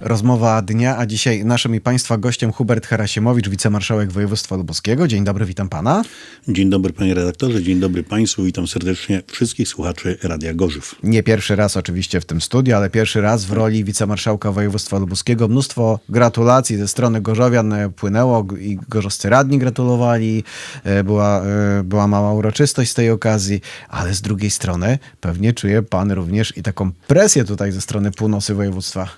Rozmowa dnia, a dzisiaj naszym i Państwa gościem Hubert Harasiemowicz, wicemarszałek województwa lubuskiego. Dzień dobry, witam Pana. Dzień dobry panie redaktorze, dzień dobry państwu, witam serdecznie wszystkich słuchaczy Radia Gorzów. Nie pierwszy raz oczywiście w tym studiu, ale pierwszy raz w roli wicemarszałka województwa lubuskiego. Mnóstwo gratulacji ze strony Gorzowian e, płynęło i gorzowscy radni gratulowali. E, Była, e, była mała uroczystość z tej okazji, ale z drugiej strony pewnie czuje Pan również i taką presję tutaj ze strony północy województwa.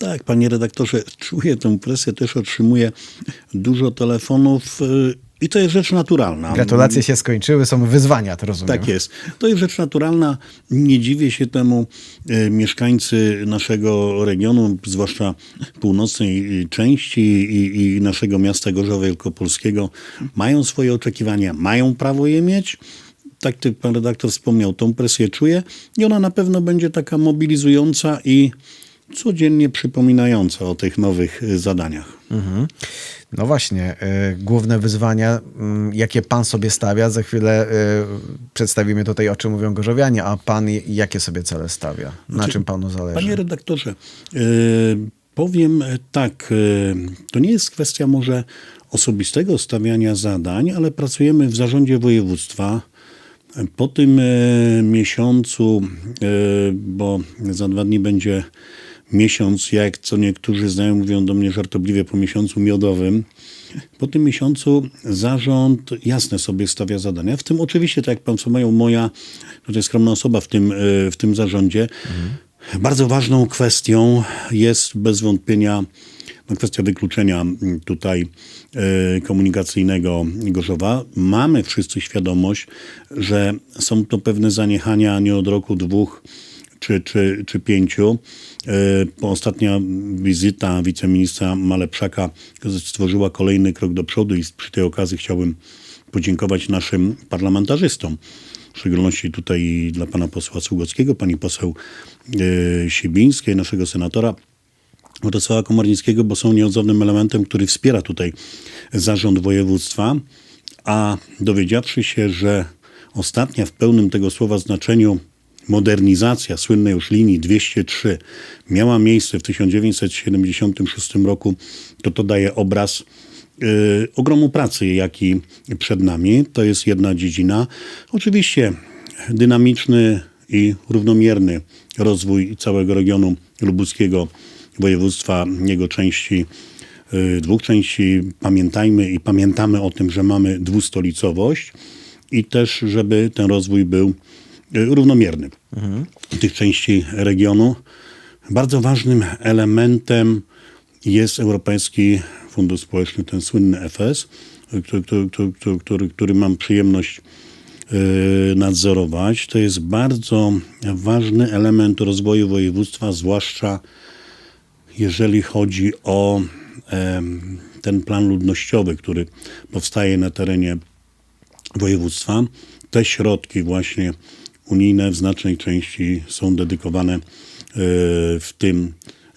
Tak, panie redaktorze, czuję tę presję, też otrzymuję dużo telefonów y, i to jest rzecz naturalna. Gratulacje się skończyły, są wyzwania, to rozumiem. Tak jest. To jest rzecz naturalna. Nie dziwię się temu. E, Mieszkańcy naszego regionu, zwłaszcza północnej części i, i naszego miasta Gorzowa Wielkopolskiego, mają swoje oczekiwania, mają prawo je mieć. Tak jak pan redaktor wspomniał, tą presję czuję i ona na pewno będzie taka mobilizująca i codziennie przypominająca o tych nowych e, zadaniach. Mhm. No właśnie, y, główne wyzwania, mm, jakie pan sobie stawia, za chwilę y, przedstawimy tutaj, o czym mówią gorzowianie, a pan jakie sobie cele stawia? Na czym panu zależy? Panie redaktorze, e, powiem tak, e, to nie jest kwestia może osobistego stawiania zadań, ale pracujemy w zarządzie województwa. Po tym miesiącu, bo za dwa dni będzie miesiąc, jak co niektórzy znają, mówią do mnie żartobliwie po miesiącu miodowym. Po tym miesiącu zarząd jasne sobie stawia zadania, w tym oczywiście, tak jak pan wspomniał, moja tutaj skromna osoba w tym, e, w tym zarządzie. Bardzo ważną kwestią jest bez wątpienia no, kwestia wykluczenia tutaj e, komunikacyjnego Gorzowa. Mamy wszyscy świadomość, że są to pewne zaniechania nie od roku, dwóch czy, czy, czy pięciu. E, Ostatnia wizyta wiceministra Malepszaka stworzyła kolejny krok do przodu i przy tej okazji chciałbym podziękować naszym parlamentarzystom. W szczególności tutaj dla pana posła Sługockiego, pani poseł e, Sibińskiej, naszego senatora Władysława Komornickiego, bo są nieodzownym elementem, który wspiera tutaj zarząd województwa, a dowiedziawszy się, że ostatnia w pełnym tego słowa znaczeniu modernizacja słynnej już linii 203 miała miejsce w 1976 roku, to to daje obraz y, ogromu pracy, jaki przed nami. To jest jedna dziedzina. Oczywiście dynamiczny i równomierny rozwój całego regionu lubuskiego, województwa, jego części, y, dwóch części. Pamiętajmy i pamiętamy o tym, że mamy dwustolicowość i też, żeby ten rozwój był y, równomierny tych części regionu. Bardzo ważnym elementem jest Europejski Fundusz Społeczny, ten słynny FS, który, który, który, który, mam przyjemność y, nadzorować. To jest bardzo ważny element rozwoju województwa, zwłaszcza jeżeli chodzi o ten plan ludnościowy, który powstaje na terenie województwa. Te środki właśnie unijne w znacznej części są dedykowane y, w tym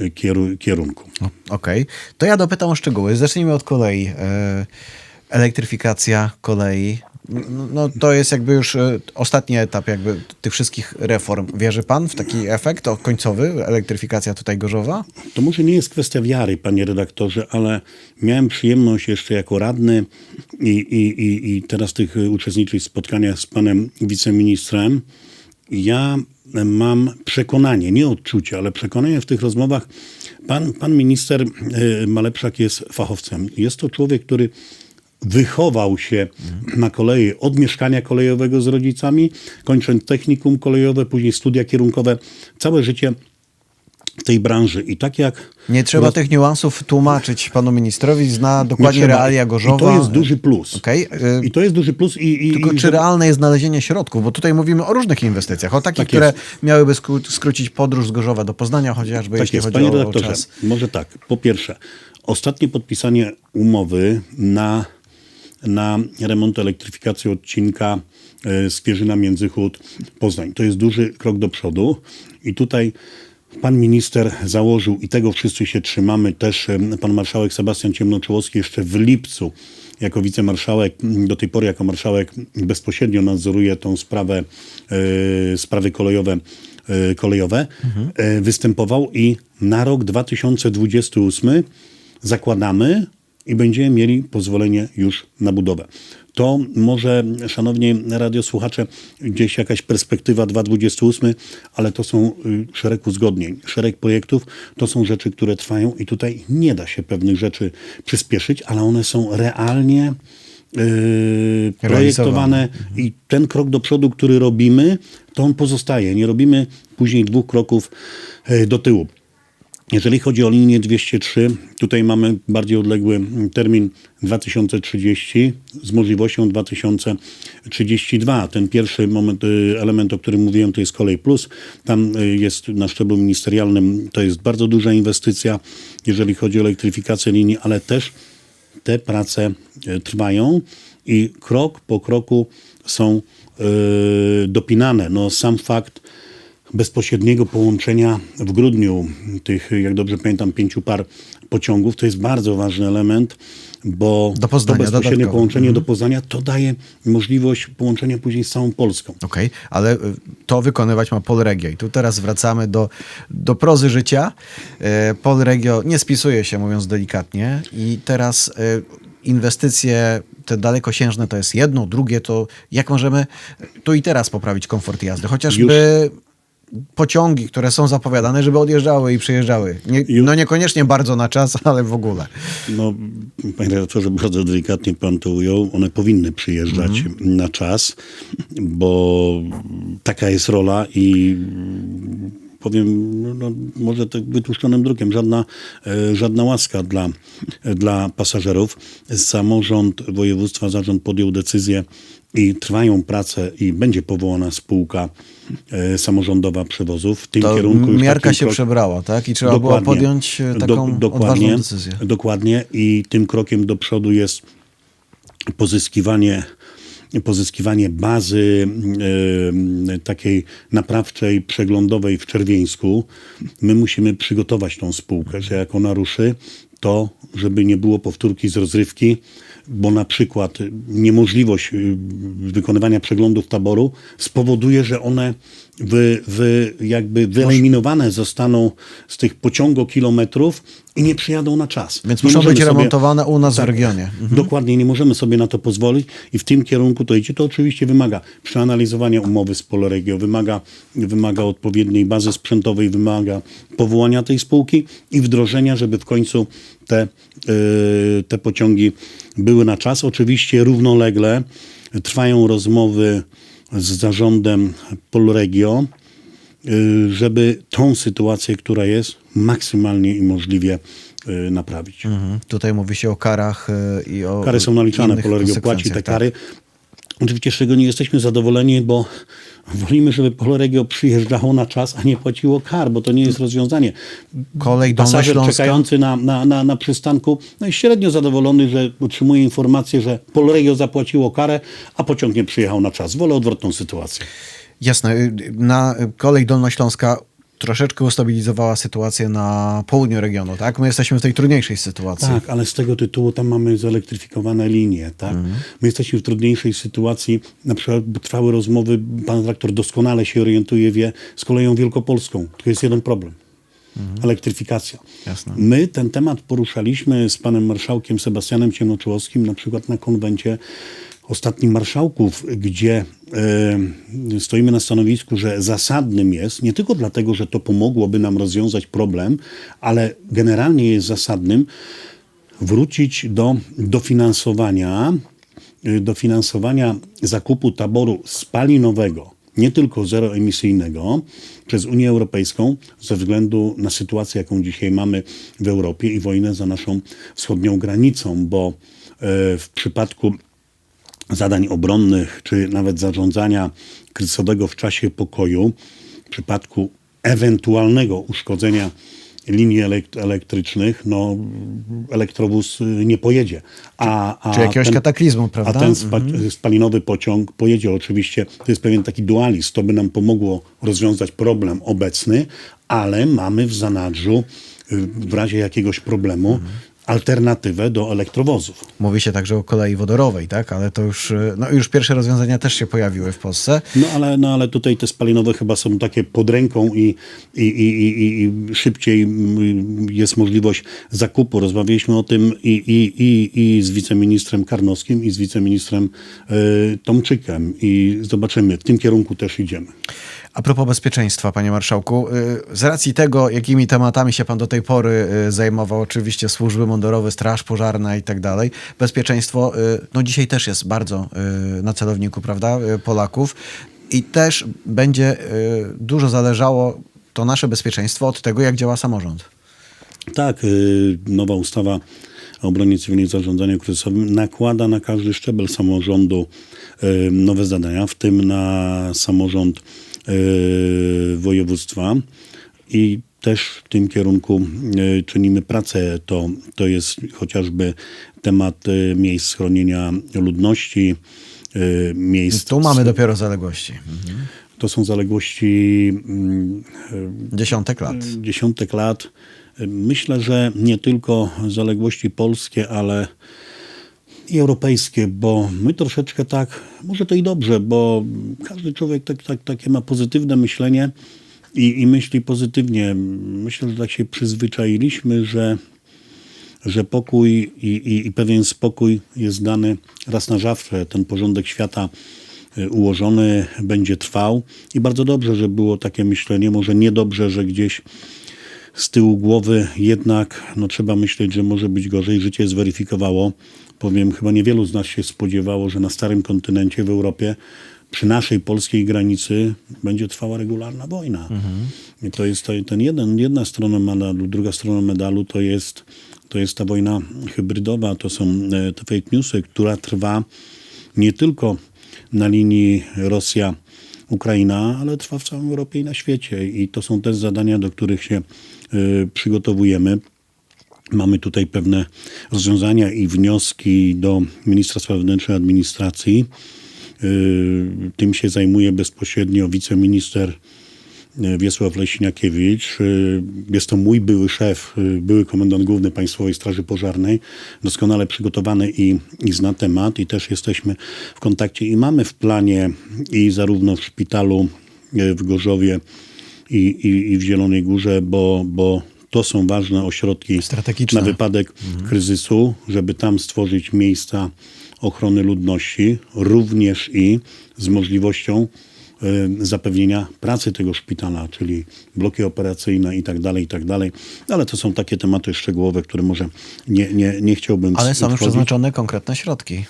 kieru- kierunku. Okej, to ja dopytam o szczegóły. Zacznijmy od kolei. E, elektryfikacja kolei. No, no to jest jakby już e, ostatni etap jakby tych wszystkich reform. Wierzy pan w taki efekt końcowy, elektryfikacja tutaj Gorzowa? To może nie jest kwestia wiary, panie redaktorze, ale miałem przyjemność jeszcze jako radny i, i, i, i teraz w tych uczestniczych spotkaniach z panem wiceministrem. Ja mam przekonanie, nie odczucie, ale przekonanie w tych rozmowach. Pan, pan minister y, Malepszak jest fachowcem. Jest to człowiek, który wychował się na kolei od mieszkania kolejowego z rodzicami, kończąc technikum kolejowe, później studia kierunkowe, całe życie w tej branży. I tak jak Nie trzeba roz- tych niuansów tłumaczyć panu ministrowi, zna nie dokładnie realia Gorzowa. I to jest duży plus. E, I to jest duży plus. I, i, Tylko i czy realne jest znalezienie środków? Bo tutaj mówimy o różnych inwestycjach, o takich, Tak które miałyby skró- skrócić podróż z Gorzowa do Poznania chociażby, Tak jeśli jest, chodzi panie o, o redaktorze. czas. Może tak. Po pierwsze, ostatnie podpisanie umowy na, na remont elektryfikacji odcinka e, Skwierzyna Międzychód Poznań. To jest duży krok do przodu i tutaj Pan minister założył i tego wszyscy się trzymamy. Też em, pan marszałek Sebastian Ciemnoczołowski jeszcze w lipcu jako wicemarszałek, do tej pory jako marszałek bezpośrednio nadzoruje tą sprawę, e, sprawy kolejowe, e, kolejowe e, występował i na rok 2028 zakładamy i będziemy mieli pozwolenie już na budowę. To może, szanowni radiosłuchacze, gdzieś jakaś perspektywa 2028, ale to są y, szereg uzgodnień, szereg projektów, to są rzeczy, które trwają i tutaj nie da się pewnych rzeczy przyspieszyć, ale one są realnie yy, projektowane i ten krok do przodu, który robimy, to on pozostaje. Nie robimy później dwóch kroków yy, do tyłu. Jeżeli chodzi o linię 203, tutaj mamy bardziej odległy termin 2030 z możliwością 2032. Ten pierwszy moment, y, element, o którym mówiłem, to jest Kolej Plus. Tam y, jest na szczeblu ministerialnym, to jest bardzo duża inwestycja, jeżeli chodzi o elektryfikację linii, ale też te prace e, trwają i krok po kroku są dopinane. No, sam fakt bezpośredniego połączenia w grudniu tych, jak dobrze pamiętam, pięciu par pociągów, to jest bardzo ważny element, bo Do Poznania to bezpośrednie dodatkowo. połączenie do Poznania to daje możliwość połączenia później z całą Polską. Okej, ale y, to wykonywać ma Polregio. I tu teraz wracamy do, do prozy życia. E, Polregio nie spisuje się, mówiąc delikatnie. I teraz e, inwestycje te dalekosiężne to jest jedno, drugie to jak możemy tu i teraz poprawić komfort jazdy. Chociażby pociągi, które są zapowiadane, żeby odjeżdżały i przyjeżdżały. Nie, no niekoniecznie bardzo na czas, ale w ogóle. No, panie redaktorze, bardzo delikatnie pan to ujął. One powinny przyjeżdżać na czas, bo taka jest rola i powiem, no, może tak wytłuszczonym drukiem, żadna, e, żadna łaska dla, dla pasażerów. Samorząd województwa, zarząd podjął decyzję i trwają prace i będzie powołana spółka e, samorządowa przewozów. W tym To kierunku już miarka się krok- przebrała, tak? I trzeba było podjąć e, taką odważną decyzję. Dokładnie i tym krokiem do przodu jest pozyskiwanie, pozyskiwanie bazy e, takiej naprawczej, przeglądowej w Czerwieńsku. My musimy przygotować tą spółkę, że jak ona ruszy, to żeby nie było powtórki z rozrywki, bo na przykład niemożliwość y, wykonywania przeglądów taboru spowoduje, że one wy, wy, jakby wyeliminowane zostaną z tych pociągokilometrów i nie przyjadą na czas. Więc Nie muszą być sobie- remontowane u nas w Tak. regionie. Mhm. Dokładnie, nie możemy sobie na to pozwolić i w tym kierunku to idzie. To oczywiście wymaga przeanalizowania umowy z Poloregio, wymaga, wymaga odpowiedniej bazy sprzętowej, wymaga powołania tej spółki i wdrożenia, żeby w końcu te, yy, te pociągi były na czas. Oczywiście równolegle trwają rozmowy z zarządem Polregio, yy, żeby tą sytuację, która jest, maksymalnie i możliwie yy, naprawić. Mhm. Tutaj mówi się o karach e, i o Kary są naliczane, Polregio płaci te tak. kary. Oczywiście z czego nie jesteśmy zadowoleni, bo wolimy, żeby Polregio przyjeżdżało na czas, a nie płaciło kar, bo to nie jest rozwiązanie. Kolej Pasażer Dolnośląska. czekający na, na, na, na przystanku no jest średnio zadowolony, że otrzymuje informację, że Polregio zapłaciło karę, a pociąg nie przyjechał na czas. Wolę odwrotną sytuację. Jasne. Na kolej Dolnośląska troszeczkę ustabilizowała sytuację na południu regionu, tak? My jesteśmy w tej trudniejszej sytuacji. Tak, ale z tego tytułu tam mamy zelektryfikowane linie, tak? My jesteśmy w trudniejszej sytuacji, na przykład trwały rozmowy, pan dyrektor doskonale się orientuje, wie, z koleją wielkopolską. Tu jest jeden problem. Elektryfikacja. Jasne. My ten temat poruszaliśmy z panem marszałkiem Sebastianem Ciemnoczołowskim na przykład na konwencie ostatnich marszałków, gdzie e, stoimy na stanowisku, że zasadnym jest, nie tylko dlatego, że to pomogłoby nam rozwiązać problem, ale generalnie jest zasadnym wrócić do dofinansowania, y, dofinansowania zakupu taboru spalinowego, nie tylko zeroemisyjnego, przez Unię Europejską ze względu na sytuację, jaką dzisiaj mamy w Europie i wojnę za naszą wschodnią granicą, bo e, w przypadku zadań obronnych, czy nawet zarządzania kryzysowego w czasie pokoju, w przypadku ewentualnego uszkodzenia linii elek- elektrycznych, no elektrowóz y, nie pojedzie. A, a Czy jakiegoś ten- kataklizmu, prawda? A ten spa, spalinowy pociąg pojedzie oczywiście, to jest pewien taki dualizm, to by nam pomogło rozwiązać problem obecny, ale mamy w zanadrzu y, w razie jakiegoś problemu alternatywę do elektrowozów. Mówi się także o kolei wodorowej, tak? Ale to już, y, no już pierwsze rozwiązania też się pojawiły w Polsce. No ale, no ale tutaj te spalinowe chyba są takie pod ręką i, i, i, i, i szybciej mm, jest możliwość zakupu. Rozmawialiśmy o tym i, i, i, i z wiceministrem Karnowskim, i z wiceministrem y, Tomczykiem i zobaczymy, w tym kierunku też idziemy. A propos bezpieczeństwa, panie marszałku, y, z racji tego, jakimi tematami się pan do tej pory y, zajmował, oczywiście służby mundurowe, straż pożarna i tak dalej, bezpieczeństwo, y, no dzisiaj też jest bardzo na celowniku, prawda, Polaków i też będzie dużo zależało to nasze bezpieczeństwo od tego, jak działa samorząd. Tak, nowa ustawa o obronie cywilnej i zarządzaniu kryzysowym nakłada na każdy szczebel samorządu nowe zadania, w tym na samorząd województwa i też w tym kierunku y, czynimy pracę. To, to jest chociażby temat y, miejsc schronienia ludności, miejsc... Tu mamy dopiero zaległości. To są zaległości mm, Dziesiątek lat. dziesiątek lat. Myślę, że nie tylko zaległości polskie, ale i europejskie, bo my troszeczkę tak, może to i dobrze, bo każdy człowiek tak, tak, takie ma pozytywne myślenie i, i myśli pozytywnie. Myślę, że tak się przyzwyczailiśmy, że, że pokój i, i, i pewien spokój jest dany raz na zawsze. Ten porządek świata y, ułożony będzie trwał i bardzo dobrze, że było takie myślenie. Może niedobrze, że gdzieś z tyłu głowy jednak no, trzeba myśleć, że może być gorzej. Życie zweryfikowało. Powiem, chyba niewielu z nas się spodziewało, że na starym kontynencie w Europie przy naszej polskiej granicy będzie trwała regularna wojna. I to jest to, ten jeden, jedna strona medalu, druga strona medalu to jest, to jest ta wojna hybrydowa, to są e, te fake newsy, która trwa nie tylko na linii Rosja Ukraina, ale trwa w całej Europie i na świecie. I to są też zadania, do których się y, przygotowujemy. Mamy tutaj pewne rozwiązania i wnioski do ministra spraw wewnętrznych administracji. Y, tym się zajmuje bezpośrednio wiceminister Wiesław Leśniakiewicz. Y, Jest to mój były szef, y, były komendant główny Państwowej Straży Pożarnej, doskonale przygotowany i, i zna temat i też jesteśmy w kontakcie i mamy w planie i zarówno w szpitalu y, w Gorzowie i, i, i w Zielonej Górze, bo, bo to są ważne ośrodki na wypadek kryzysu, żeby tam stworzyć miejsca ochrony ludności, również i z możliwością y, zapewnienia pracy tego szpitala, czyli bloki operacyjne i tak dalej, i tak dalej. Ale to są takie tematy szczegółowe, które może nie, nie, nie chciałbym Ale są już przeznaczone konkretne środki. y,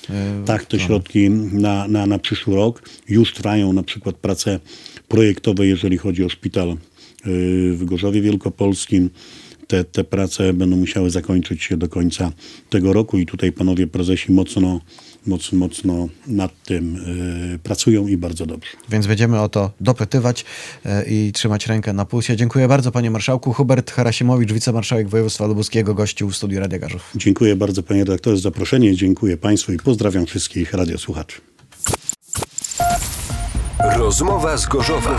Tak, te środki na, na, na przyszły rok już trwają na przykład prace projektowe, jeżeli chodzi o szpital y, w Gorzowie Wielkopolskim. Te, te prace będą musiały zakończyć się do końca tego roku i tutaj panowie prezesi mocno, mocno, mocno nad tym y, pracują i bardzo dobrze. Więc będziemy o to dopytywać e, i trzymać rękę na pulsie. Dziękuję bardzo panie marszałku. Hubert Harasimowicz, wicemarszałek województwa lubuskiego, gościł w studiu Radia Garzów. Dziękuję bardzo panie redaktorze za zaproszenie, dziękuję państwu i pozdrawiam wszystkich radiosłuchaczy. Rozmowa z Gorzowa.